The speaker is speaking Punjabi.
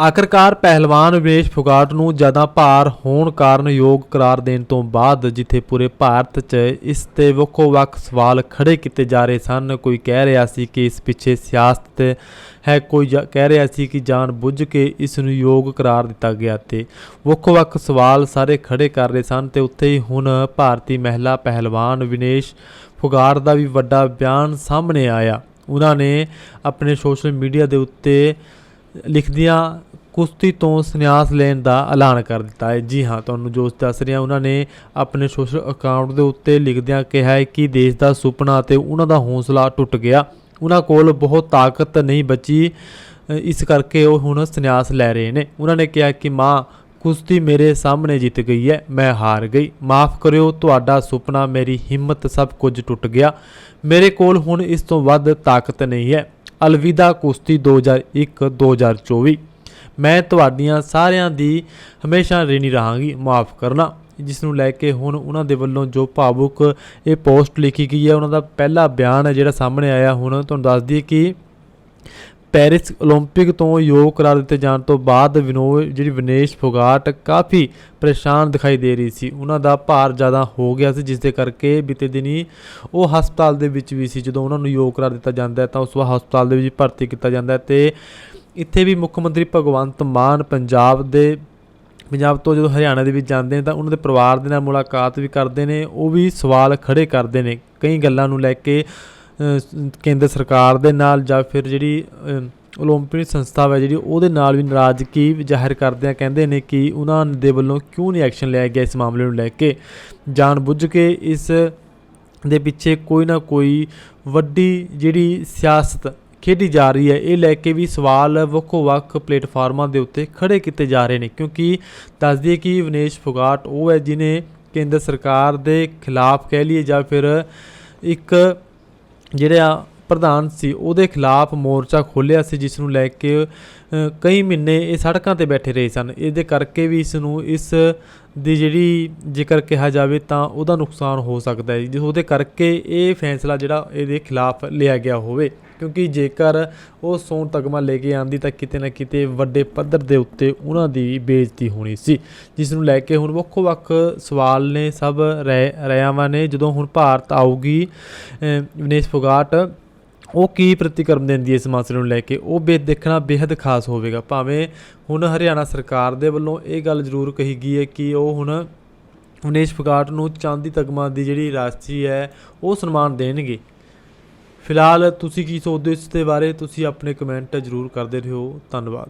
ਆਖਰਕਾਰ ਪਹਿਲਵਾਨ ਵਿਨੇਸ਼ ਫੁਗਾਟ ਨੂੰ ਜ਼ਿਆਦਾ ਭਾਰ ਹੋਣ ਕਾਰਨ ਯੋਗ ਕਰਾਰ ਦੇਣ ਤੋਂ ਬਾਅਦ ਜਿੱਥੇ ਪੂਰੇ ਭਾਰਤ 'ਚ ਇਸ ਤੇ ਵੱਖੋ ਵੱਖ ਸਵਾਲ ਖੜੇ ਕੀਤੇ ਜਾ ਰਹੇ ਸਨ, ਕੋਈ ਕਹਿ ਰਿਹਾ ਸੀ ਕਿ ਇਸ ਪਿੱਛੇ ਸਿਆਸਤ ਹੈ, ਕੋਈ ਜਾ- ਕਹਿ ਰਿਹਾ ਸੀ ਕਿ ਜਾਣ ਬੁੱਝ ਕੇ ਇਸ ਨੂੰ ਯੋਗ ਕਰਾਰ ਦਿੱਤਾ ਗਿਆ ਤੇ ਵੱਖੋ ਵੱਖ ਸਵਾਲ ਸਾਰੇ ਖੜੇ ਕਰ ਰਹੇ ਸਨ ਤੇ ਉੱਥੇ ਹੀ ਹੁਣ ਭਾਰਤੀ ਮਹਿਲਾ ਪਹਿਲਵਾਨ ਵਿਨੇਸ਼ ਫੁਗਾਟ ਦਾ ਵੀ ਵੱਡਾ ਬਿਆਨ ਸਾਹਮਣੇ ਆਇਆ। ਉਹਨਾਂ ਨੇ ਆਪਣੇ ਸੋਸ਼ਲ ਮੀਡੀਆ ਦੇ ਉੱਤੇ ਲਿਖਦਿਆਂ ਕੁਸ਼ਤੀ ਤੋਂ ਸੰਨਿਆਸ ਲੈਣ ਦਾ ਐਲਾਨ ਕਰ ਦਿੱਤਾ ਹੈ। ਜੀ ਹਾਂ, ਤੁਹਾਨੂੰ ਜੋ ਦੱਸ ਰਿਹਾ, ਉਹਨਾਂ ਨੇ ਆਪਣੇ ਸੋਸ਼ਲ ਅਕਾਊਂਟ ਦੇ ਉੱਤੇ ਲਿਖਦਿਆਂ ਕਿਹਾ ਹੈ ਕਿ ਦੇਸ਼ ਦਾ ਸੁਪਨਾ ਤੇ ਉਹਨਾਂ ਦਾ ਹੌਸਲਾ ਟੁੱਟ ਗਿਆ। ਉਹਨਾਂ ਕੋਲ ਬਹੁਤ ਤਾਕਤ ਨਹੀਂ ਬਚੀ, ਇਸ ਕਰਕੇ ਉਹ ਹੁਣ ਸੰਨਿਆਸ ਲੈ ਰਹੇ ਨੇ। ਉਹਨਾਂ ਨੇ ਕਿਹਾ ਕਿ, ਮਾਂ, ਕੁਸ਼ਤੀ ਮੇਰੇ ਸਾਹਮਣੇ ਜਿੱਤ ਗਈ ਹੈ, ਮੈਂ ਹਾਰ ਗਈ। ਮਾਫ ਕਰਿਓ, ਤੁਹਾਡਾ ਸੁਪਨਾ, ਮੇਰੀ ਹਿੰਮਤ ਸਭ ਕੁਝ ਟੁੱਟ ਗਿਆ। ਮੇਰੇ ਕੋਲ ਹੁਣ ਇਸ ਤੋਂ ਵੱਧ ਤਾਕਤ ਨਹੀਂ ਹੈ। ਅਲਵਿਦਾ ਕੁਸ਼ਤੀ 2001 2024 ਮੈਂ ਤੁਹਾਡੀਆਂ ਸਾਰਿਆਂ ਦੀ ਹਮੇਸ਼ਾ ਰਿਣੀ ਰਹਾਂਗੀ, ਮਾਫ ਕਰਨਾ। ਜਿਸ ਨੂੰ ਲੈ ਕੇ ਹੁਣ ਉਹਨਾਂ ਦੇ ਵੱਲੋਂ ਜੋ ਭਾਵੁਕ ਇਹ ਪੋਸਟ ਲਿਖੀ ਗਈ ਹੈ, ਉਹਨਾਂ ਦਾ ਪਹਿਲਾ ਬਿਆਨ ਹੈ ਜਿਹੜਾ ਸਾਹਮਣੇ ਆਇਆ। ਹੁਣ ਤੁਹਾਨੂੰ ਦੱਸ ਦਈਏ ਕਿ ਪੈਰਿਸ 올림픽 ਤੋਂ ਯੋਗ ਕਰਾਰ ਦਿੱਤੇ ਜਾਣ ਤੋਂ ਬਾਅਦ ਵਿਨੋ ਜਿਹੜੀ ਵਿਨੇਸ਼ ਫੋਗਾਟ ਕਾਫੀ ਪਰੇਸ਼ਾਨ ਦਿਖਾਈ ਦੇ ਰਹੀ ਸੀ ਉਹਨਾਂ ਦਾ ਭਾਰ ਜ਼ਿਆਦਾ ਹੋ ਗਿਆ ਸੀ ਜਿਸ ਦੇ ਕਰਕੇ ਬੀਤੇ ਦਿਨੀ ਉਹ ਹਸਪਤਾਲ ਦੇ ਵਿੱਚ ਵੀ ਸੀ ਜਦੋਂ ਉਹਨਾਂ ਨੂੰ ਯੋਗ ਕਰਾਰ ਦਿੱਤਾ ਜਾਂਦਾ ਹੈ ਤਾਂ ਉਸ ਵਾਰ ਹਸਪਤਾਲ ਦੇ ਵਿੱਚ ਭਰਤੀ ਕੀਤਾ ਜਾਂਦਾ ਹੈ ਤੇ ਇੱਥੇ ਵੀ ਮੁੱਖ ਮੰਤਰੀ ਭਗਵੰਤ ਮਾਨ ਪੰਜਾਬ ਦੇ ਪੰਜਾਬ ਤੋਂ ਜਦੋਂ ਹਰਿਆਣਾ ਦੇ ਵਿੱਚ ਜਾਂਦੇ ਨੇ ਤਾਂ ਉਹਨਾਂ ਦੇ ਪਰਿਵਾਰ ਦੇ ਨਾਲ ਮੁਲਾਕਾਤ ਵੀ ਕਰਦੇ ਨੇ ਉਹ ਵੀ ਸਵਾਲ ਖੜੇ ਕਰਦੇ ਨੇ ਕਈ ਗੱਲਾਂ ਨੂੰ ਲੈ ਕੇ ਅ, ਸ- ਕੇਂਦਰ ਸਰਕਾਰ ਦੇ ਨਾਲ ਜਾਂ ਫਿਰ ਜਿਹੜੀ ਅ, ਓਲੰਪਿਕ ਸੰਸਥਾ ਹੈ ਜਿਹੜੀ ਉਹਦੇ ਨਾਲ ਵੀ ਨਾਰਾਜ਼ਗੀ ਜ਼ਾਹਿਰ ਕਰਦਿਆਂ ਕਹਿੰਦੇ ਨੇ ਕਿ ਉਹਨਾਂ ਦੇ ਵੱਲੋਂ ਕਿਉਂ ਨਹੀਂ ਐਕਸ਼ਨ ਲਿਆ ਗਿਆ ਇਸ ਮਾਮਲੇ ਨੂੰ ਲੈ ਕੇ। ਜਾਣ ਬੁੱਝ ਕੇ ਇਸ ਦੇ ਪਿੱਛੇ ਕੋਈ ਨਾ ਕੋਈ ਵੱਡੀ ਜਿਹੜੀ ਸਿਆਸਤ ਖੇਡੀ ਜਾ ਰਹੀ ਹੈ ਇਹ ਲੈ ਕੇ ਵੀ ਸਵਾਲ ਵੱਖੋ ਵੱਖ ਪਲੇਟਫਾਰਮਾਂ ਦੇ ਉੱਤੇ ਖੜੇ ਕੀਤੇ ਜਾ ਰਹੇ ਨੇ। ਕਿਉਂਕਿ ਦੱਸ ਦਈਏ ਕਿ ਵਿਨੇਸ਼ ਫੋਗਾਟ ਉਹ ਹੈ ਜਿਨੇ ਕੇਂਦਰ ਸਰਕਾਰ ਦੇ ਖਿਲਾਫ ਕਹਿ ਲਈਏ ਜਾਂ ਫਿਰ ਇੱਕ ਜਿਹੜਾ ਪ੍ਰਧਾਨ ਸੀ, ਉਹਦੇ ਖਿਲਾਫ ਮੋਰਚਾ ਖੋਲ੍ਹਿਆ ਸੀ, ਜਿਸ ਨੂੰ ਲੈ ਕੇ ਕਈ ਮਹੀਨੇ ਇਹ ਸੜਕਾਂ ਤੇ ਬੈਠੇ ਰਹੇ ਸਨ। ਇਹਦੇ ਕਰਕੇ ਵੀ ਇਸ ਨੂੰ, ਇਸ ਦੀ ਜਿਹੜੀ ਜੇਕਰ ਕਿਹਾ ਜਾਵੇ ਤਾਂ ਉਹਦਾ ਨੁਕਸਾਨ ਹੋ ਸਕਦਾ ਹੈ ਜਿਸ ਉਹਦੇ ਕਰਕੇ ਇਹ ਫੈਸਲਾ ਜਿਹੜਾ ਇਹਦੇ ਖਿਲਾਫ ਲਿਆ ਗਿਆ ਹੋਵੇ। ਕਿਉਂਕਿ ਜੇਕਰ ਉਹ ਸੋਨ ਤਗਮਾ ਲੈ ਕੇ ਆਂਦੀ ਤਾਂ ਕਿਤੇ ਨਾ ਕਿਤੇ ਵੱਡੇ ਪੱਧਰ ਦੇ ਉੱਤੇ ਉਹਨਾਂ ਦੀ ਬੇਇੱਜ਼ਤੀ ਹੋਣੀ ਸੀ। ਜਿਸ ਨੂੰ ਲੈ ਕੇ ਹੁਣ ਵੱਖੋ ਵੱਖ ਸਵਾਲ ਨੇ ਸਭ ਰਹਿ ਰਿਆਵਾਂ ਨੇ। ਜਦੋਂ ਹੁਣ ਭਾਰਤ ਆਊਗੀ ਅ, ਵਿਨੇਸ਼ ਫੋਗਾਟ ਉਹ ਕੀ ਪ੍ਰਤੀਕਰਮ ਦਿੰਦੀ ਹੈ ਇਸ ਮਸਲੇ ਨੂੰ ਲੈ ਕੇ? ਉਹ ਬੇ ਦੇਖਣਾ ਬੇहद ਖਾਸ ਹੋਵੇਗਾ। ਭਾਵੇਂ ਹੁਣ ਹਰਿਆਣਾ ਸਰਕਾਰ ਦੇ ਵੱਲੋਂ ਇਹ ਗੱਲ ਜ਼ਰੂਰ ਕਹੀ ਗਈ ਹੈ ਕਿ ਉਹ ਹੁਣ ਵਿਨੇਸ਼ ਫਗਾਟ ਨੂੰ ਚਾਂਦੀ ਤਗਮਾ ਦੀ ਜਿਹੜੀ ਰਾਸ਼ੀ ਹੈ, ਉਹ ਸਨਮਾਨ ਦੇਣਗੇ। ਫਿਲਹਾਲ ਤੁਸੀਂ ਕੀ ਸੋਚਦੇ ਹੋ ਇਸ ਦੇ ਬਾਰੇ? ਤੁਸੀਂ ਆਪਣੇ ਕਮੈਂਟ ਜ਼ਰੂਰ ਕਰਦੇ ਰਹੋ। ਧੰਨਵਾਦ।